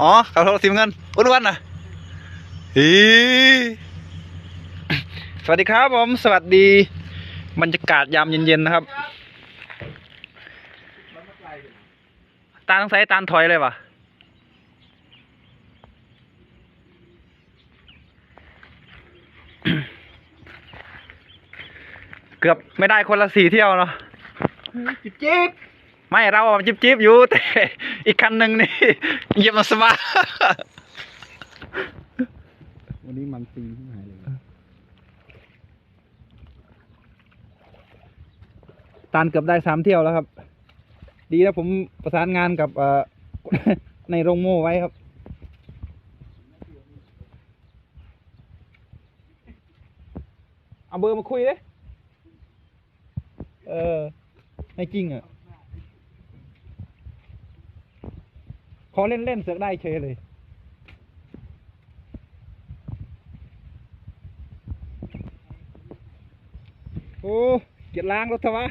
อ๋อขับรถสีน้ำเงินอ้วนๆน่ะฮีสวัสดีครับผม สวัสดี บรรยากาศยามเย็นๆนะครับ ตาต้องใส่ตาลถอยเลยปะเกือบไม่ได้คนละสี่เที่ยวเนาะจิบจิบไม่เราอะจิบจิบอยู่แต่ อีกคันหนึ่งนี่เหยียบมาสบายวันนี้มันตีที่ไหนเลยตานเกือบได้สามเที่ยวแล้วครับ ดีนะผมประสานงานกับเอ่อในโรงโม่ไว้ครับเอาเบอร์มาคุยเลยเออ ไม่จริงอะ ขอเล่นเล่นเสือกได้เฉยเลย โอ้เกียดล้างรถเถอะวะ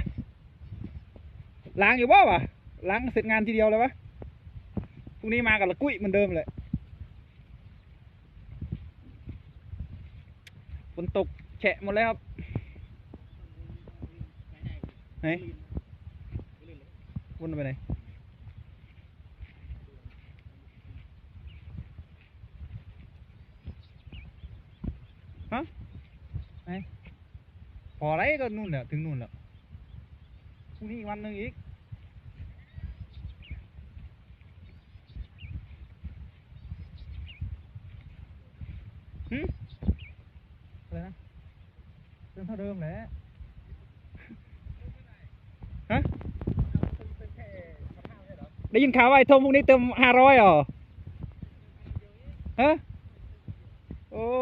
ล้างอยู่บ่วะล้างเสร็จงานทีเดียวเลยวะพรุ่งนี้มากับละกุ้ยเหมือนเดิมเลยฝนตกแฉะหมดแล้วครับไหนวนไปไหน ฮะไหนพออะไรก็นู่นเนี่ยถึงนู่นแล้วพรุ่งนี้อีกวันหนึ่งอีกหืมอะไรนะเดิมเท่าเดิมแหละฮะได้ยินข่าวว่าไอ้ทมพวกนี้เติมห้าร้อยเหรอฮะโอ้โ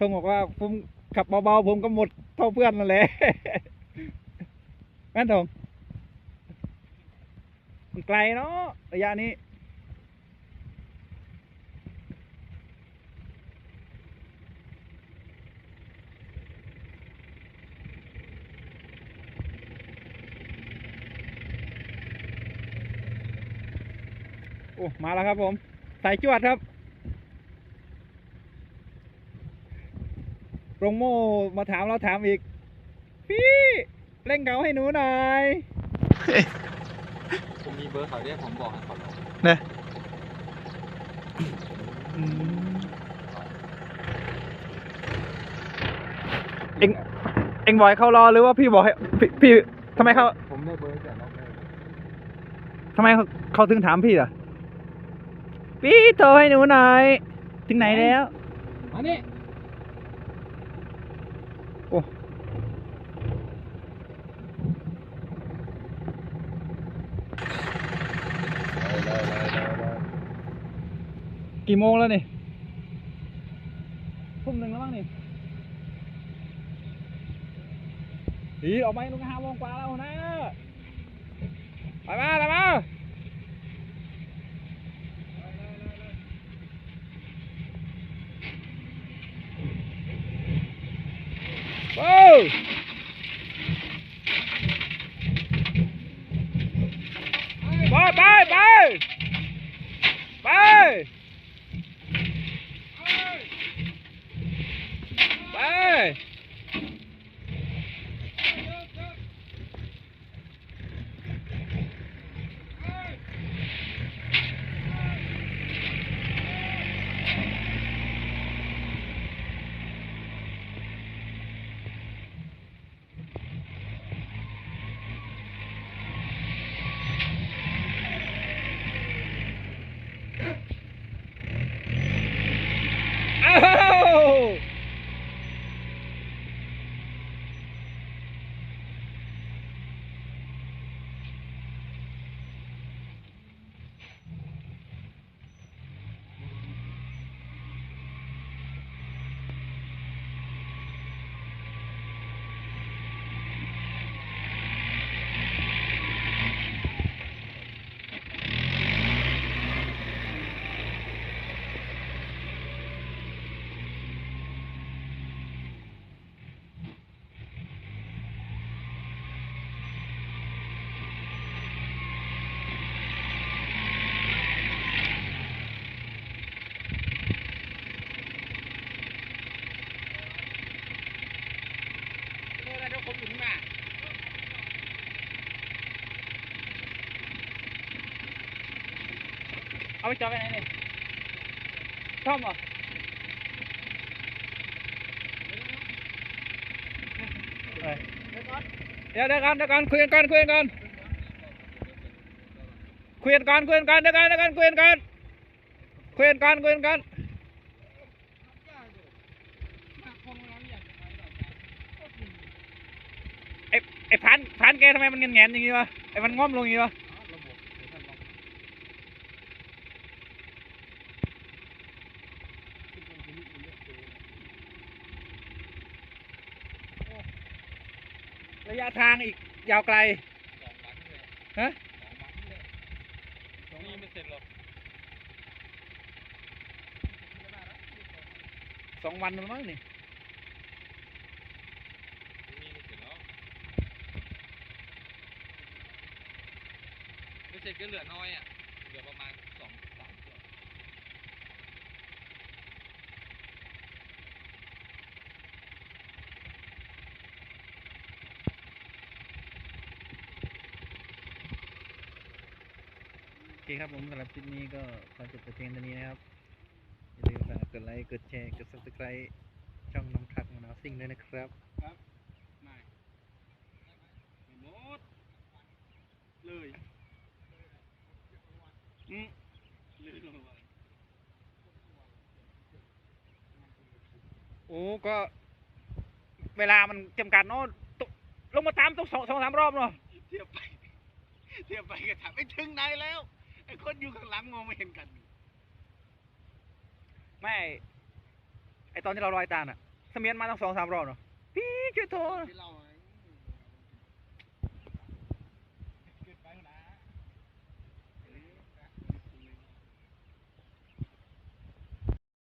ทมบอกว่าผมขับเบาๆผมก็หมดเท่าเพื่อนนั่นแหละแม่นทมมันไกลเนาะระยะนี้โอ้มาแล้วครับผม สายจวดครับ โรงโม่มาถามเราถามอีก พี่เร่งเกาให้หนูหน่อยผมมีเบอร์เขาเรียกผมบอกให้เขาลงเนี่ยเอ็งเอ็งบอยเขารอหรือว่าพี่บอกให้พี่พี่ทำไมเขาผมได้เบอร์จากน้องเลยทำไมเขาเขาถึงถามพี่ล่ะ พี่โทรให้หนูหน่อย ถึงไหนแล้วมานี่ โอ้กี่โมงแล้วนี่ทุ่มหนึ่งแล้วมั้งนี่ดีออกไปลุงห้าโมงกว่าแล้วนะไปมาไปมา โอ้ไปไ Yeah. ไปจอดไปไหนนี่ซ่อมเหรอเอ้ยเดี๋ยวเดี๋ยวกันเดี๋ยวกันคุยกันก่อนคุยกันก่อนคุยกันก่อนคุยกันก่อนเดี๋ยวกันเดี๋ยวกันคุยกันก่อนคุยกันก่อนคุยกันไอ้ไอ้พันพันแกทำไมมันเงี้ยๆอย่างงี้วะไอ้มันง่อมลงอย่างงี้วะ ระยะทางอีกยาวไกลฮะนี่ไม่เสร็จหรอกสองวันแล้วมั้งนี่นี่ไม่เสร็จแล้วไม่เสร็จก็เหลือน้อยอะเหลือประมาณสองสามตัว โอเคครับผมสำหรับคลิปนี้ก็ขอจบแต่เพียงเท่านี้นะครับ อย่าลืมฝากกดไลค์ กดแชร์ กด subscribe ช่องน้องทักมะนาวซิ่งด้วยนะครับไม่หมดเลยอืมเลยลงมาโอ้ก็ เวลามันจำกัดเนาะตลงมาตามต้องสองสองสามรอบเนาะเทียบไปเทียบไปก็ถามไม่ถึงไหนแล้ว อ้คนอยู่ข้างหลังมองไม่เห็นกัน ไม่ ไอตอนที่เราลอยตามน่ะเสมียนมาตั้งสองสามรอบเนาะพี่ช่วยโทร ที่เรา